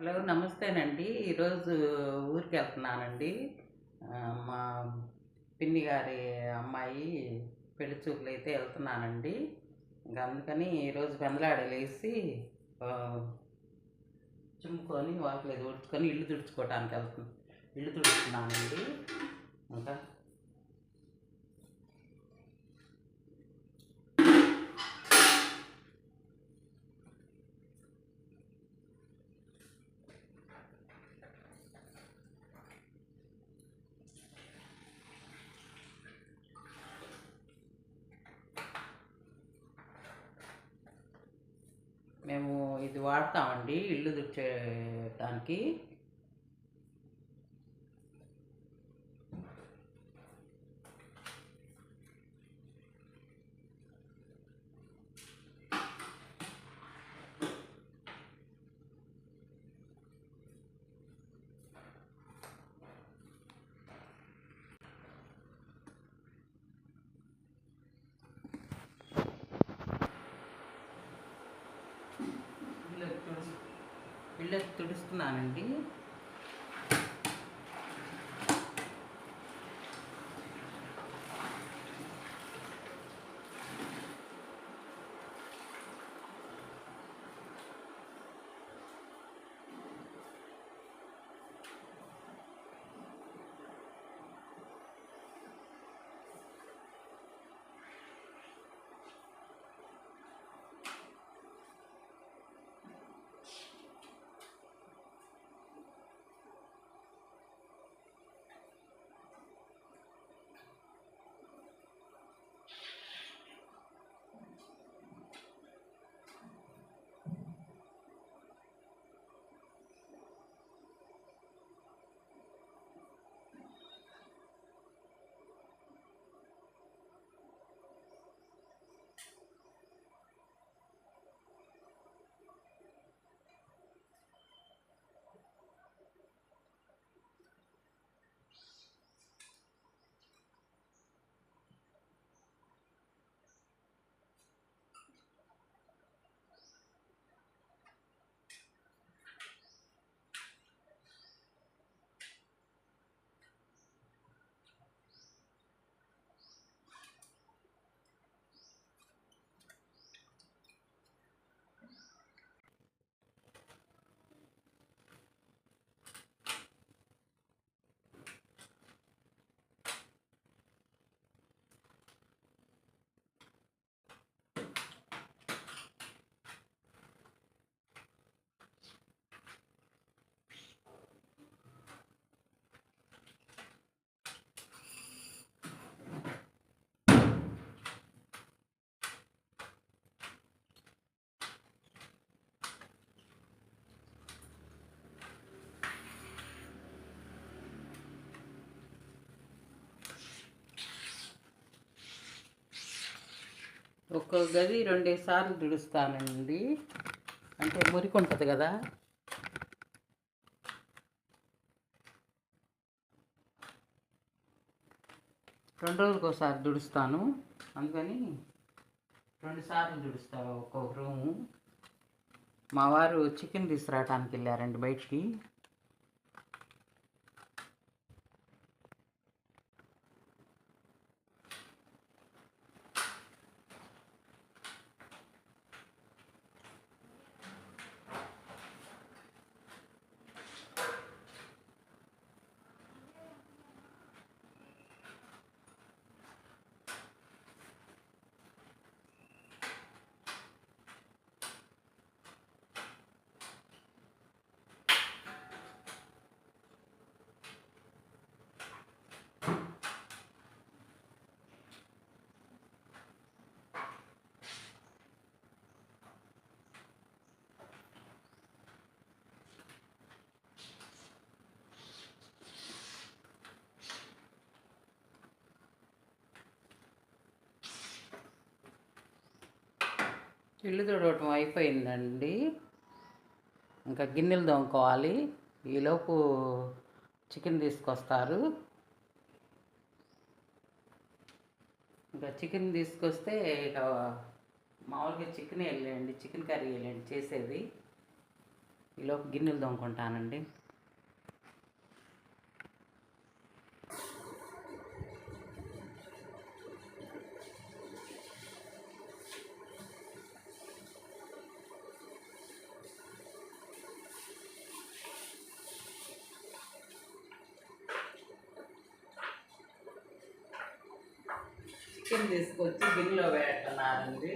Hello నమస్తేనండి. ఈరోజు ఊరికి వెళ్తున్నానండి మా పిన్ని గారి అమ్మాయి పెళ్ళి చూపులు అయితే వెళ్తున్నానండి. ఇంకా అందుకని ఈరోజు పెందలాడలేసి చుమ్ముకొని వాకిలేదు ఉడుచుకొని ఇల్లు తుడుచుకోవటానికి వెళ్తున్నాను ఇల్లు తుడుచుకున్నానండి. ఇంకా మేము ఇది వాడతామండి ఇల్లు తుడిచేయడానికి ఇల్లు తుడుచు ఇల్లు తుడుస్తున్నానండి. ఒక్కొక్క గది రెండేసి సార్లు దుడుస్తానండి. అంటే మురికి ఉంటుంది కదా. రెండు రోజులకు ఒకసారి దుడుస్తాను. అందుకని రెండు సార్లు తుడుస్తాను ఒక్కొక్క రూము. మా వారు చికెన్ తీసుకురావటానికి వెళ్ళారండి బయటికి. ఇల్లు తుడవటం అయిపోయిందండి. ఇంకా గిన్నెలు తోముకోవాలి. ఈలోపు చికెన్ తీసుకొస్తారు. ఇంకా చికెన్ తీసుకొస్తే ఇక మామూలుగా చికెన్ వెళ్ళండి చికెన్ కర్రీ వెళ్ళండి చేసేది. ఈలోపు గిన్నెలు తోముకుంటానండి. చికెన్ తీసుకొచ్చి గిన్నెలో పెడుతున్నానండి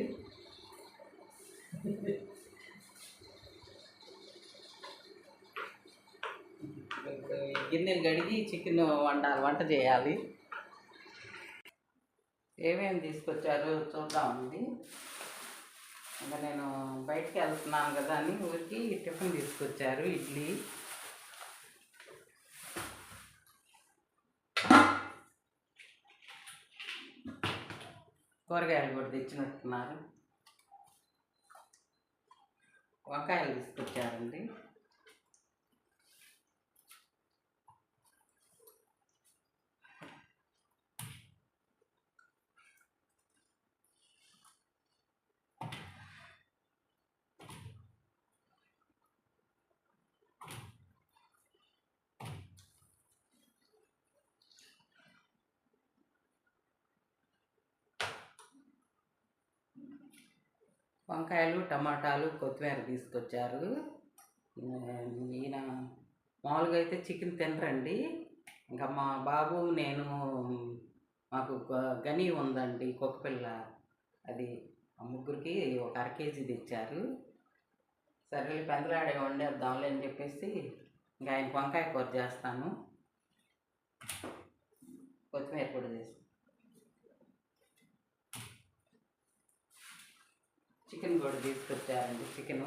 ఇప్పుడు గిన్నెలు కడిగి చికెన్ వండాలి వంట చేయాలి. ఏమేమి తీసుకొచ్చారు చూద్దామండి ఇంకా నేను బయటికి వెళ్తున్నాను కదా అని ఊరికి టిఫిన్ తీసుకొచ్చారు ఇడ్లీ. కూరగాయలు కూడా తెచ్చినట్టున్నారు. వంకాయలు తీసుకొచ్చారండి. వంకాయలు టమాటాలు కొత్తిమీర తీసుకొచ్చారు. ఈయన మామూలుగా అయితే చికెన్ తినరండి. ఇంకా మా బాబు నేను మాకు గ- గని ఉందండి కుక్కపిల్ల అది ఆ ముగ్గురికి ఒక అర కేజీ తెచ్చారు. సరే పెందలాడే వండేద్దాంలే అని చెప్పేసి ఇంకా ఆయన వంకాయ కూర చేస్తాను. కొత్తిమీర కూడా చేస్తాను. చికెన్ కూడా తీసుకొచ్చారండి చికెను.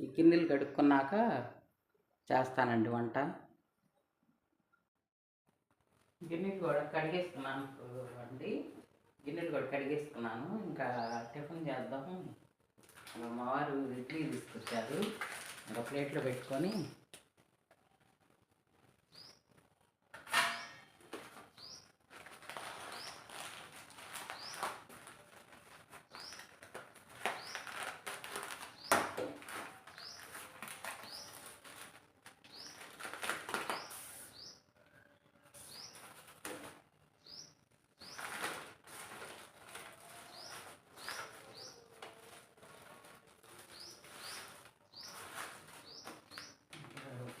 ఈ గిన్నెలు కడుక్కున్నాక చేస్తానండి వంట. గిన్నెలు కూడా కడిగేసుకున్నాను అండి గిన్నెలు కూడా కడిగేసుకున్నాను. ఇంకా టిఫిన్ చేద్దాము. మా వారు ఇడ్లీ తీసుకొచ్చారు. ఒక ప్లేట్లో పెట్టుకొని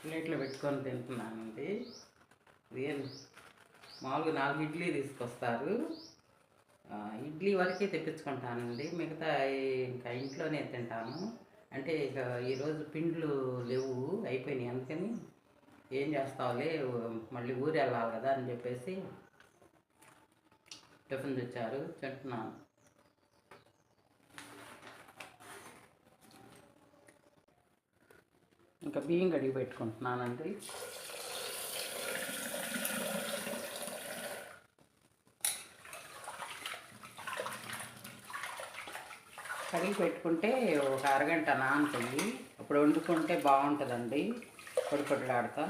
ప్లేట్లో పెట్టుకొని తింటున్నానండి. ఇదేం మామూలుగా నాలుగు ఇడ్లీ తీసుకొస్తారు. ఇడ్లీ వరకే తెప్పించుకుంటానండి. మిగతా ఇంకా ఇంట్లోనే తింటాను అంటే ఇక ఈరోజు పిండ్లు లేవు అయిపోయినాయి అందుకని ఏం చేస్తావులే మళ్ళీ ఊరు వెళ్ళాలి కదా అని చెప్పేసి టిఫిన్ తెచ్చారు తింటున్నాను. ఇంకా బియ్యం కడిగి పెట్టుకుంటున్నానండి. కడిగి పెట్టుకుంటే ఒక అరగంట నానుతుంది. అప్పుడు వండుకుంటే బాగుంటుందండి. పొడి పొడిలాడతా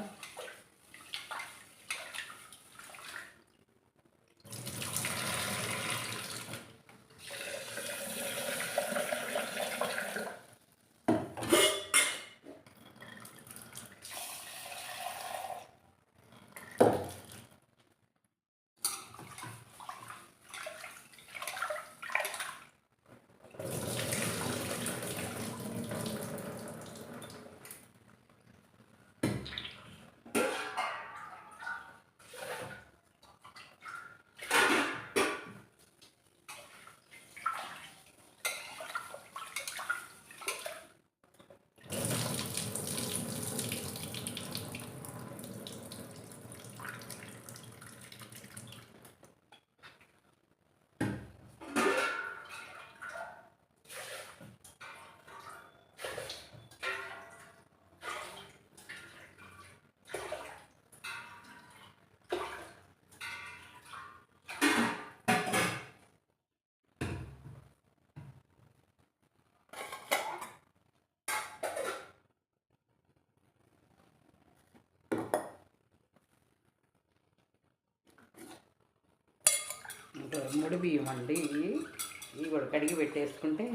ముడి బియ్యం అండి ఇవి ఇవి కూడా కడిగి పెట్టేసుకుంటే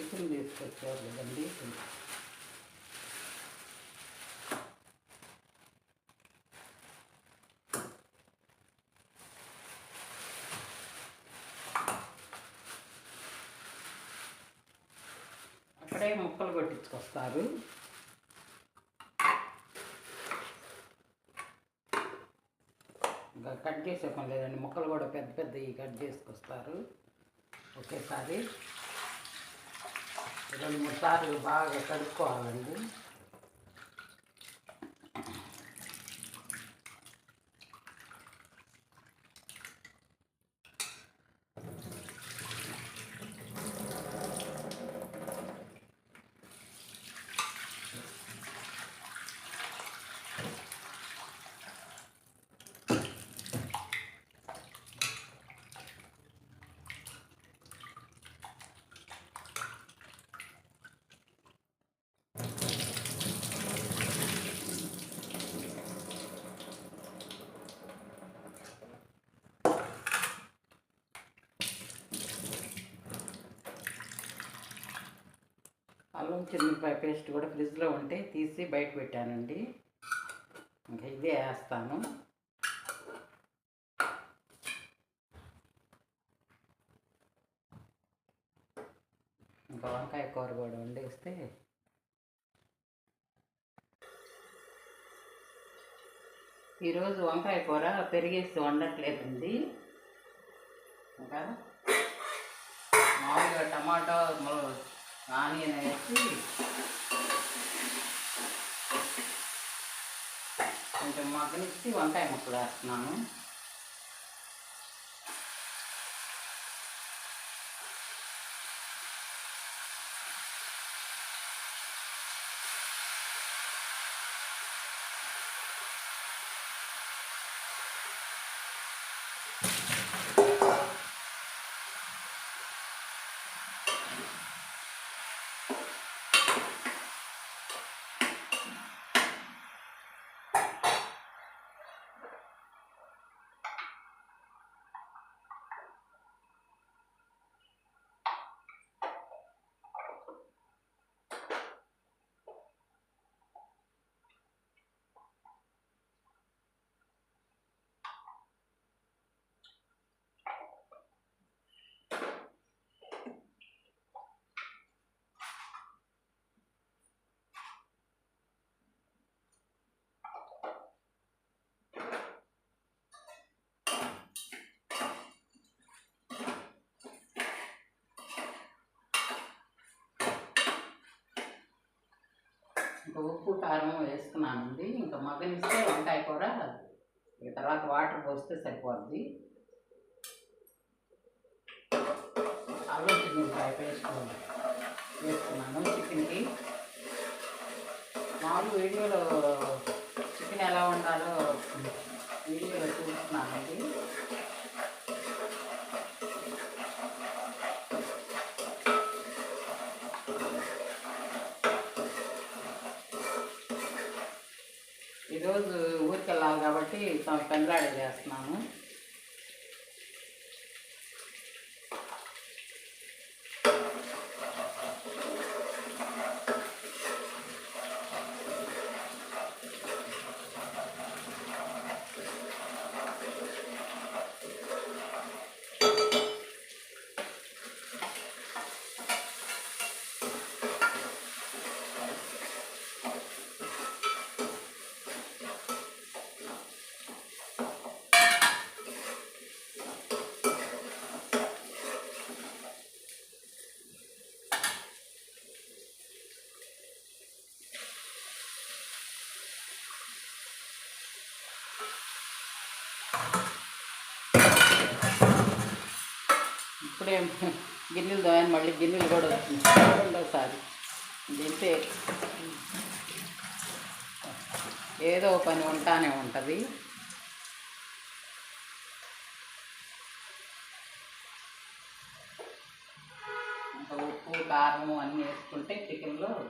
చికెన్ తీసుకొచ్చారు కదండి. అక్కడే ముక్కలు కొట్టించుకొస్తారు. ఇంకా కట్ చేసేపం లేదండి. ముక్కలు కూడా పెద్ద పెద్దవి కట్ చేసుకొస్తారు. ఒకేసారి. రెండు మూడు సార్లు బాగా కడుక్కోవాలండి అల్లం చిన్నపాయ పేస్ట్ కూడా ఫ్రిడ్జ్లో ఉంటే తీసి బయట పెట్టానండి. ఇంకా ఇదే వేస్తాను. ఇంకా వంకాయ కూర కూడా వండేస్తే ఈరోజు వంకాయ కూర పెరిగేసి వండట్లేదండి. ఇంకా మామూలుగా టమాటా మొ- ఆనియన్ వేసి కొంచెం మగ్గనిచ్చి వంకాయ ముక్కలు వేస్తున్నాను ఇంకా ఉప్పు కారం వేసుకున్నానండి. ఇంకా మగ్గనిస్తే వంకాయ కూర ఇక తర్వాత వాటర్ పోస్తే సరిపోద్ది. అల్లం చిన్నకాయ పేస్ట్ వేసుకున్నాను చికెన్కి. మామూలు వీడియోలో చికెన్ ఎలా ఉండాలో వీడియోలో చూస్తున్నానండి ఈరోజు ఊరికి వెళ్ళాలి కాబట్టి పెందలాడే చేస్తున్నాము ఇప్పుడే గిన్నెలు దాని మళ్ళీ గిన్నెలు కూడా వచ్చింది రెండోసారి. దింపే. ఏదో పని ఉంటానే ఉంటుంది. ఉప్పు కారం అన్నీ వేసుకుంటే చికెన్లో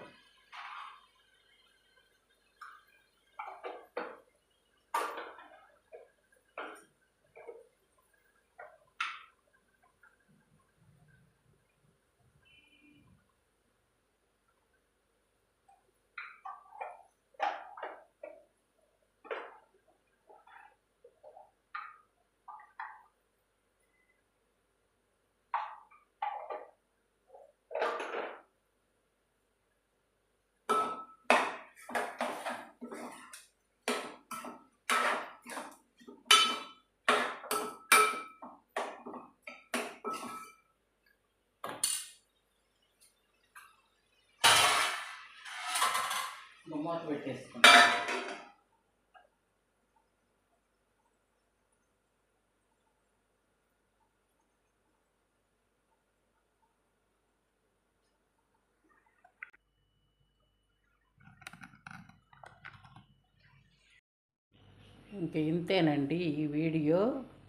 మూత పెట్టేసుకుంటాం ఇంక ఇంతేనండి ఈ వీడియో.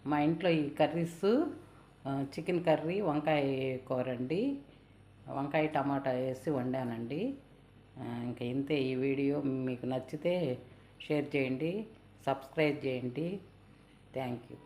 మా ఇంట్లో ఈ కర్రీస్ చికెన్ కర్రీ వంకాయ కూర అండి వంకాయ టమాటా వేసి వండానండి. ఇంకా ఇంతే ఈ వీడియో మీకు నచ్చితే షేర్ చేయండి సబ్స్క్రైబ్ చేయండి. Thank you.